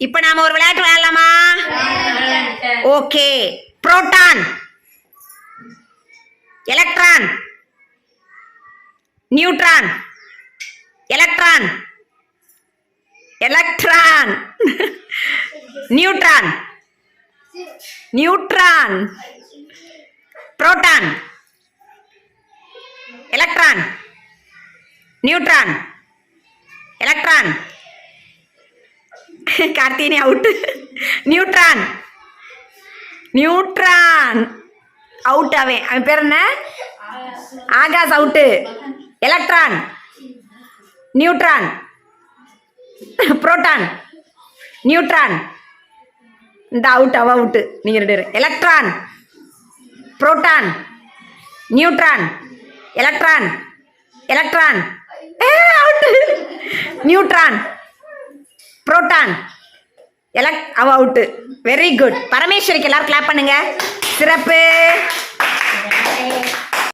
இப்போ நாம ஒரு விளையாட்டு விளையாடலாமா? Okay proton electron neutron electron electron neutron neutron proton electron neutron Karthini out neutron. Neutron. Out அவன். அவன் பேர் என்ன? Akash out electron. Neutron. Proton. Neutron. இந்த அவுட் அவ அவுட்டு நீங்கள் ரெண்டு பேரும். Electron. Proton. Neutron. Electron. Electron. Out neutron. Proton. எல்லாம் அவ அவுட்டு வெரி குட் பரமேஸ்வரிக்கு எல்லாரும் கிளாப் பண்ணுங்க. சிறப்பு.